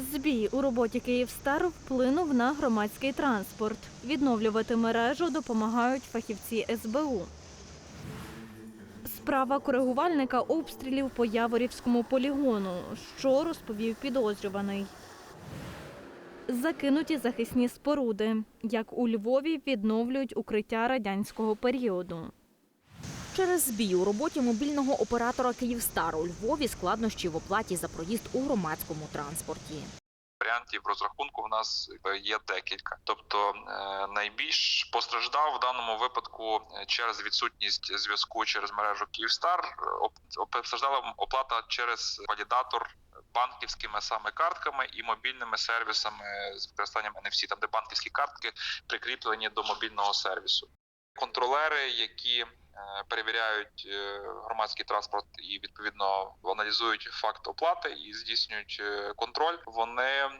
Збій у роботі Київстар вплинув на громадський транспорт. Відновлювати мережу допомагають фахівці СБУ. Справа коригувальника обстрілів по Яворівському полігону. Що розповів підозрюваний? Закинуті захисні споруди. Як у Львові відновлюють укриття радянського періоду. Через збій у роботі мобільного оператора Київстар у Львові складнощі в оплаті за проїзд у громадському транспорті. Варіантів розрахунку в нас е, є декілька. Тобто е, найбільш постраждав в даному випадку е, через відсутність зв'язку через мережу Київстар. Постраждала оплата через валідатор банківськими саме картками і мобільними сервісами з використанням NFC, там де банківські картки прикріплені до мобільного сервісу. Контролери, які перевіряють е, громадський транспорт і відповідно аналізують факт оплати і здійснюють е, контроль. Вони е,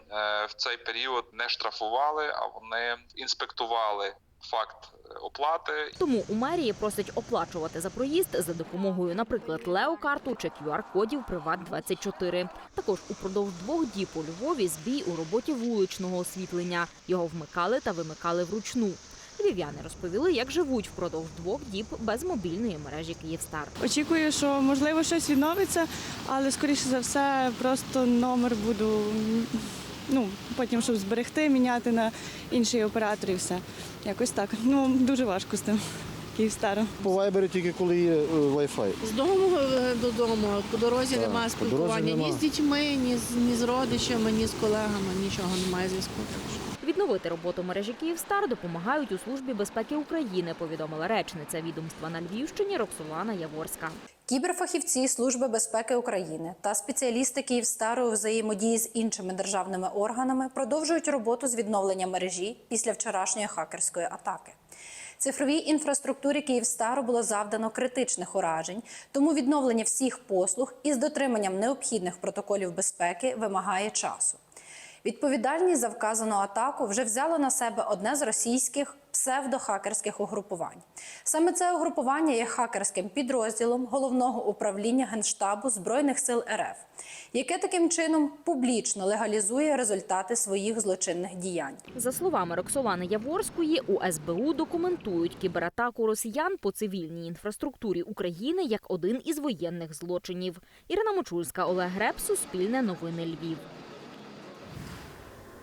в цей період не штрафували, а вони інспектували факт е, оплати Тому у мерії просить оплачувати за проїзд за допомогою, наприклад, Леокарту чи QR-кодів Приват 24 Також упродовж двох діб у Львові збій у роботі вуличного освітлення. Його вмикали та вимикали вручну. Львів'яни розповіли, як живуть впродовж двох діб без мобільної мережі Київстар. Очікую, що можливо щось відновиться, але скоріше за все просто номер буду ну, потім, щоб зберегти, міняти на інший оператор і все. Якось так. Ну, дуже важко з тим Київстаром. По вайбері тільки коли є е, Wi-Fi. З дому е, додому по дорозі Так, немає по дорозі спілкування ні з дітьми, ні з ні з родичами, ні з колегами. Нічого немає зв'язку. Відновити роботу мережі Київстар допомагають у службі безпеки України. Повідомила речниця відомства на Львівщині Роксолана Яворська. Кіберфахівці Служби безпеки України та спеціалісти Київстару у взаємодії з іншими державними органами продовжують роботу з відновлення мережі після вчорашньої хакерської атаки. Цифровій інфраструктурі Київстару було завдано критичних уражень, тому відновлення всіх послуг із дотриманням необхідних протоколів безпеки вимагає часу. Відповідальність за вказану атаку вже взяло на себе одне з російських псевдохакерських угрупувань. Саме це угрупування є хакерським підрозділом головного управління Генштабу Збройних сил РФ, яке таким чином публічно легалізує результати своїх злочинних діянь. За словами Роксолани Яворської, у СБУ документують кібератаку росіян по цивільній інфраструктурі України як один із воєнних злочинів. Ірина Мочульська, Олег Греб, Суспільне новини Львів.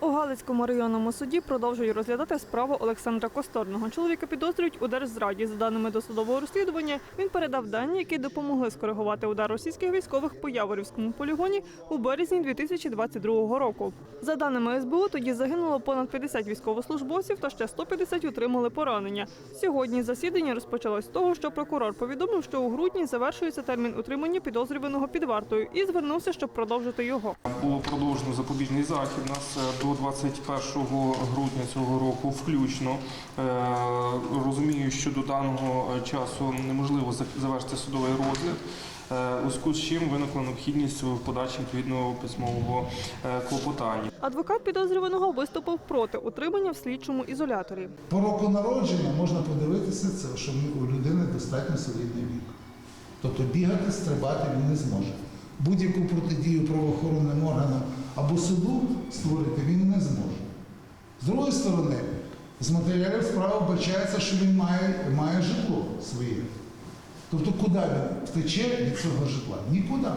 У Галицькому районному суді продовжують розглядати справу Олександра Косторного. Чоловіка підозрюють у держзраді. За даними досудового розслідування, він передав дані, які допомогли скоригувати удар російських військових по Яворівському полігоні у березні 2022 року. За даними СБУ, тоді загинуло понад 50 військовослужбовців та ще 150 отримали поранення. Сьогодні засідання розпочалось з того, що прокурор повідомив, що у грудні завершується термін утримання підозрюваного під вартою і звернувся, щоб продовжити його. Було продовжено запобіжний захід. Нас е, до 21 грудня цього року включно. Е, Розумію, що до даного часу неможливо завершити судовий розгляд. е, У зв'язку з чим виникла необхідність в подачі відповідного письмового е, клопотання. Адвокат підозрюваного виступив проти утримання в слідчому ізоляторі. По року народження можна подивитися, це, що у людини достатньо солідний вік. Тобто бігати, стрибати він не зможе. Будь-яку протидію правоохоронним органам або суду створити він не зможе. З другої сторони, з матеріалів справи вбачається, що він має, має житло своє. Тобто, куди він втече від цього житла? Нікуди.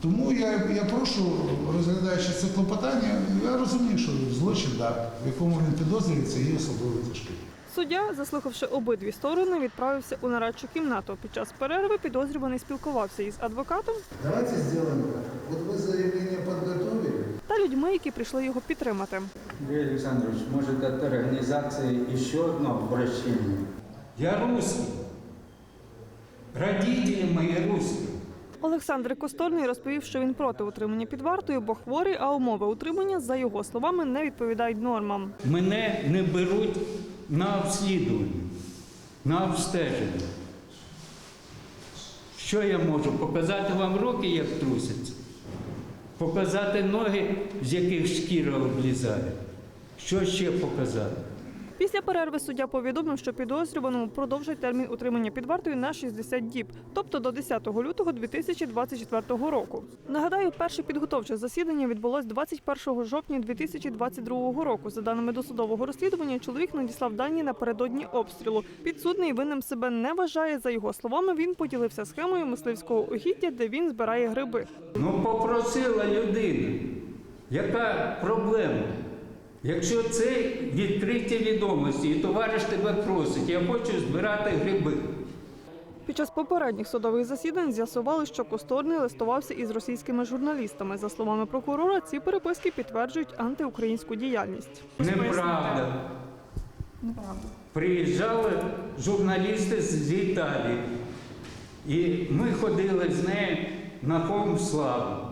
Тому я, я прошу, розглядаючи це клопотання, я розумію, що злочин, так, в якому він підозрюється, є особливо тяжкий. Суддя, заслухавши обидві сторони, відправився у нарадчу кімнату. Під час перерви підозрюваний спілкувався із адвокатом Давайте сделаем так. Вот вы заявление подготовили, та людьми, які прийшли його підтримати. Андрей Александрович, может от организации еще одно обращение? Я русский. Родители мои русские. Олександр Косторний розповів, що він проти утримання під вартою, бо хворий, а умови утримання, за його словами, не відповідають нормам. Мене не беруть на обслідування, на обстеження. Що я можу? Показати вам руки, як трусяться? Показати ноги, з яких шкіра облізає? Що ще показати? Після перерви суддя повідомив, що підозрюваному продовжить термін утримання під вартою на 60 діб, тобто до 10 лютого 2024 року. Нагадаю, перше підготовче засідання відбулось 21 жовтня 2022 року. За даними досудового розслідування, чоловік надіслав дані напередодні обстрілу. Підсудний винним себе не вважає. За його словами, він поділився схемою мисливського угіддя, де він збирає гриби. Ну попросила людина. Яка проблема? Якщо це відкриті відомості, і товариш тебе просить, я хочу збирати гриби. Під час попередніх судових засідань з'ясували, що Косторний листувався із російськими журналістами. За словами прокурора, ці переписки підтверджують антиукраїнську діяльність. Неправда. Неправда. Приїжджали журналісти з Італії. І ми ходили з нею на Славу.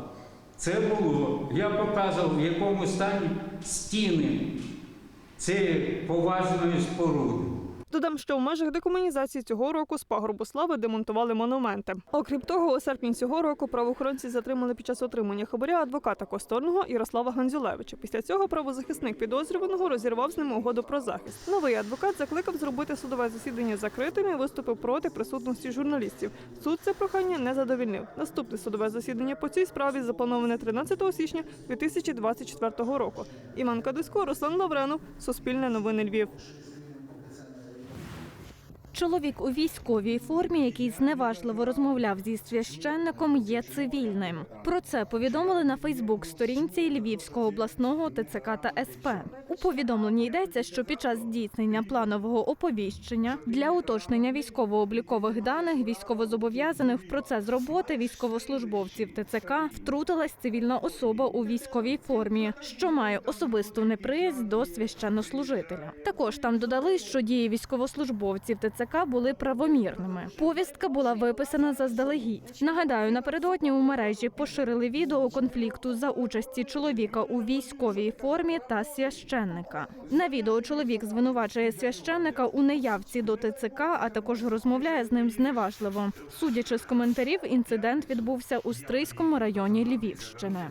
Це було. Я показував, в якому стані стіни цієї поважної споруди. Додам, що в межах декомунізації цього року з пагорбу слави демонтували монументи. Окрім того, у серпні цього року правоохоронці затримали під час отримання хабаря адвоката Косторного Ярослава Гандзюлевича. Після цього правозахисник підозрюваного розірвав з ним угоду про захист. Новий адвокат закликав зробити судове засідання закритим і виступив проти присутності журналістів. Суд це прохання не задовільнив. Наступне судове засідання по цій справі заплановане 13 січня 2024 року. Іман Кадисько, Руслан Лавренов, Суспільне новини Львів. Чоловік у військовій формі, який зневажливо розмовляв зі священником, є цивільним. Про це повідомили на Фейсбук-сторінці Львівського обласного ТЦК та СП. У повідомленні йдеться, що під час здійснення планового оповіщення для уточнення військово-облікових даних військовозобов'язаних в процес роботи військовослужбовців ТЦК втрутилась цивільна особа у військовій формі, що має особисту неприязнь до священнослужителя. Також там додали, що дії військовослужбовців ТЦК були правомірними. Повістка була виписана заздалегідь. Нагадаю, напередодні у мережі поширили відео конфлікту за участі чоловіка у військовій формі та священника. На відео чоловік звинувачує священника у неявці до ТЦК, а також розмовляє з ним зневажливо. Судячи з коментарів, інцидент відбувся у Стрийському районі Львівщини.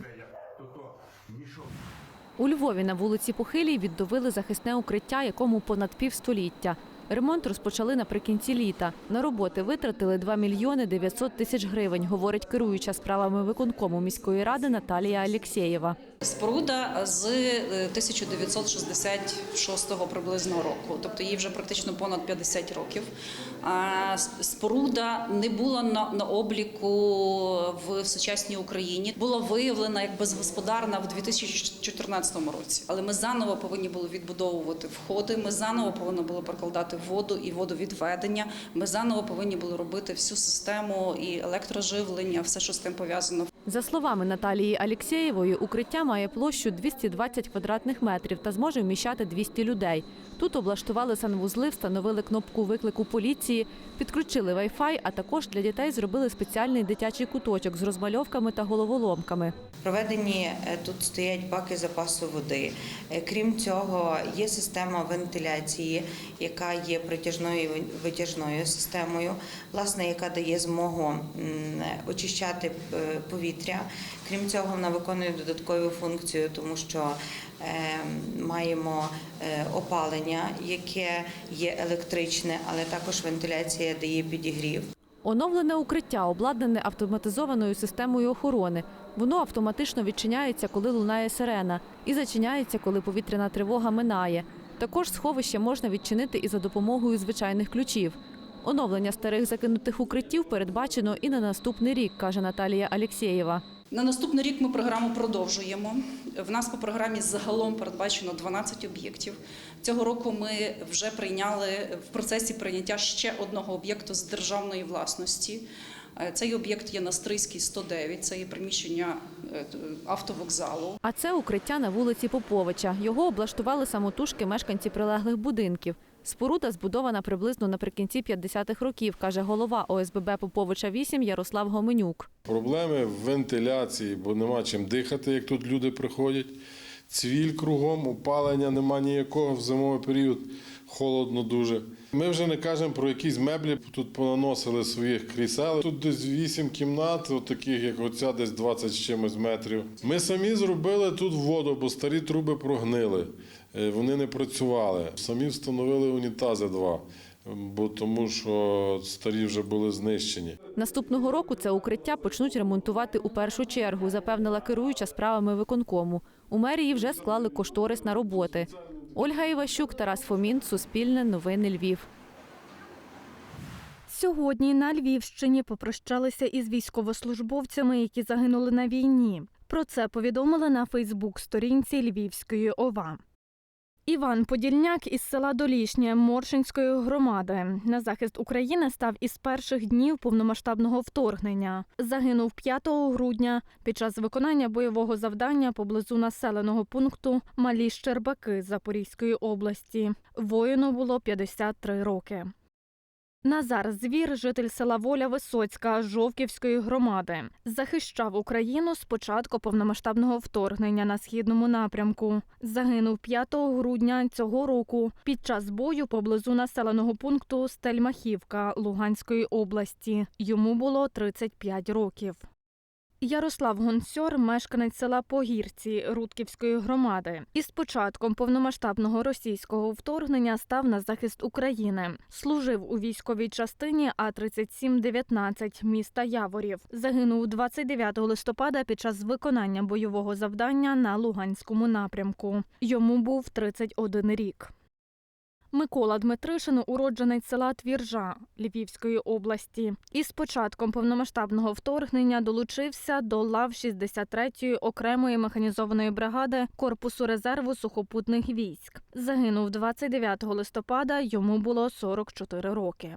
У Львові на вулиці Похилій відновили захисне укриття, якому понад півстоліття. Ремонт розпочали наприкінці літа. На роботи витратили 2 мільйони 900 тисяч гривень, говорить керуюча справами виконкому міської ради Наталія Алєксєєва. Споруда з е, 1966 приблизно року, тобто їй вже практично понад 50 років. Споруда не була на обліку в сучасній Україні, була виявлена як безгосподарна в 2014 році. Але ми заново повинні були відбудовувати входи. Ми заново повинні були прокладати воду і водовідведення. Ми заново повинні були робити всю систему і електроживлення, все, що з тим пов'язано. За словами Наталії Алєксєєвої, укриття має площу 220 квадратних метрів та зможе вміщати 200 людей. Тут облаштували санвузли, встановили кнопку виклику поліції, підключили Wi-Fi, а також для дітей зробили спеціальний дитячий куточок з розмальовками та головоломками. Проведені е, тут стоять баки запасу води. Е, Крім цього, є система вентиляції, яка є притяжною і витяжною системою, власне, яка дає змогу очищати е, повітря. Крім цього, вона виконує додаткову функцію, тому що е, маємо е, опалення, яке є електричне, але також вентиляція дає підігрів. Оновлене укриття обладнане автоматизованою системою охорони. Воно автоматично відчиняється, коли лунає сирена, і зачиняється, коли повітряна тривога минає. Також сховище можна відчинити і за допомогою звичайних ключів. Оновлення старих закинутих укриттів передбачено і на наступний рік, каже Наталія Алєксєєва. На наступний рік ми програму продовжуємо. В нас по програмі загалом передбачено 12 об'єктів. Цього року ми вже прийняли в процесі прийняття ще одного об'єкту з державної власності. Е, Цей об'єкт є на Стрийській 109, це є приміщення е, автовокзалу. А це укриття на вулиці Поповича. Його облаштували самотужки мешканці прилеглих будинків. Споруда збудована приблизно наприкінці 50-х років, каже голова ОСББ Поповича 8 Ярослав Гоменюк. Проблеми в вентиляції, бо нема чим дихати, як тут люди приходять. Цвіль кругом, опалення нема ніякого в зимовий період, холодно дуже. Ми вже не кажемо про якісь меблі, тут понаносили своїх крісел. Тут десь 8 кімнат, таких як оця, десь 20 з чимось метрів. Ми самі зробили тут воду, бо старі труби прогнили. е, вони не працювали. Самі встановили унітази два, бо тому що старі вже були знищені. Наступного року це укриття почнуть ремонтувати у першу чергу, запевнила керуюча справами виконкому. У мерії вже склали кошторис на роботи. Ольга Іващук, Тарас Фомін, Суспільне, Новини Львів. Сьогодні на Львівщині попрощалися із військовослужбовцями, які загинули на війні. Про це повідомили на Фейсбук-сторінці Львівської ОВА. Іван Подільняк із села Долішнє Моршинської громади на захист України став із перших днів повномасштабного вторгнення. Загинув 5 грудня під час виконання бойового завдання поблизу населеного пункту Малі Щербаки Запорізької області. Воїну було 53 роки. Назар Звір, житель села Воля Висоцька Жовківської громади, захищав Україну з початку повномасштабного вторгнення на східному напрямку. Загинув 5 грудня цього року під час бою поблизу населеного пункту Стельмахівка Луганської області. Йому було 35 років. Ярослав Гонсьор, мешканець села Погірці Рудківської громади, із початком повномасштабного російського вторгнення став на захист України. Служив у військовій частині А 3719 міста Яворів. Загинув 29 листопада під час виконання бойового завдання на Луганському напрямку. Йому був 31 рік. Микола Дмитришин – уродженець села Твіржа Львівської області. Із початком повномасштабного вторгнення долучився до лав 63-ї окремої механізованої бригади Корпусу резерву сухопутних військ. Загинув 29 листопада, йому було 44 роки.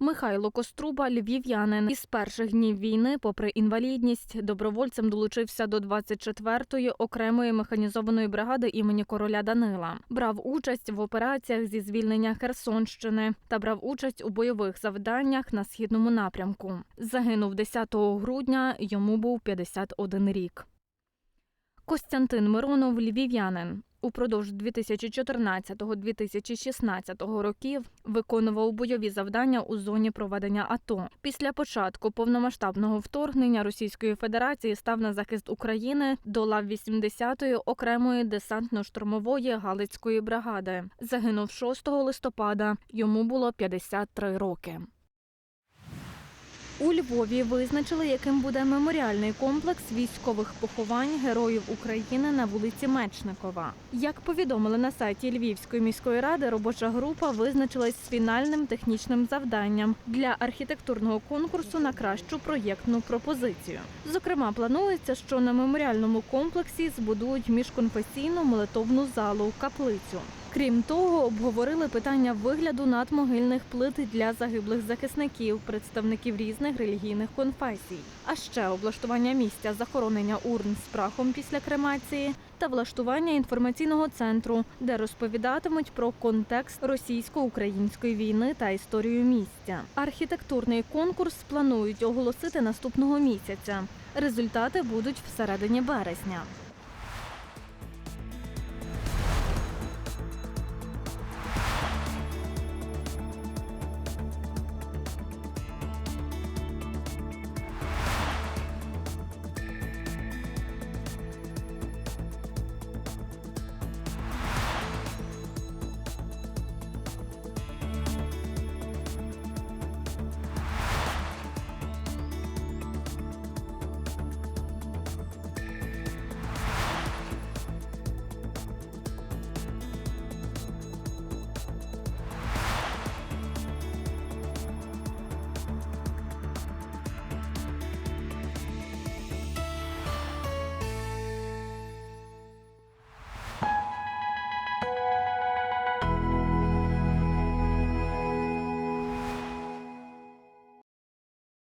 Михайло Коструба, львів'янин, із перших днів війни, попри інвалідність, добровольцем долучився до 24-ї окремої механізованої бригади імені короля Данила. Брав участь в операціях зі звільнення Херсонщини та брав участь у бойових завданнях на східному напрямку. Загинув 10 грудня, йому був 51 рік. Костянтин Миронов, львів'янин. Упродовж 2014-2016 років виконував бойові завдання у зоні проведення АТО. Після початку повномасштабного вторгнення Російської Федерації став на захист України до лав 80-ї окремої десантно-штурмової Галицької бригади. Загинув 6 листопада. Йому було 53 роки. У Львові визначили, яким буде меморіальний комплекс військових поховань героїв України на вулиці Мечникова. Як повідомили на сайті Львівської міської ради, робоча група визначилась з фінальним технічним завданням для архітектурного конкурсу на кращу проєктну пропозицію. Зокрема, планується, що на меморіальному комплексі збудують міжконфесійну молитовну залу каплицю. Крім того, обговорили питання вигляду надмогильних плит для загиблих захисників, представників різних релігійних конфесій, а ще облаштування місця захоронення урн з прахом після кремації та влаштування інформаційного центру, де розповідатимуть про контекст російсько-української війни та історію місця. Архітектурний конкурс планують оголосити наступного місяця. Результати будуть всередині березня.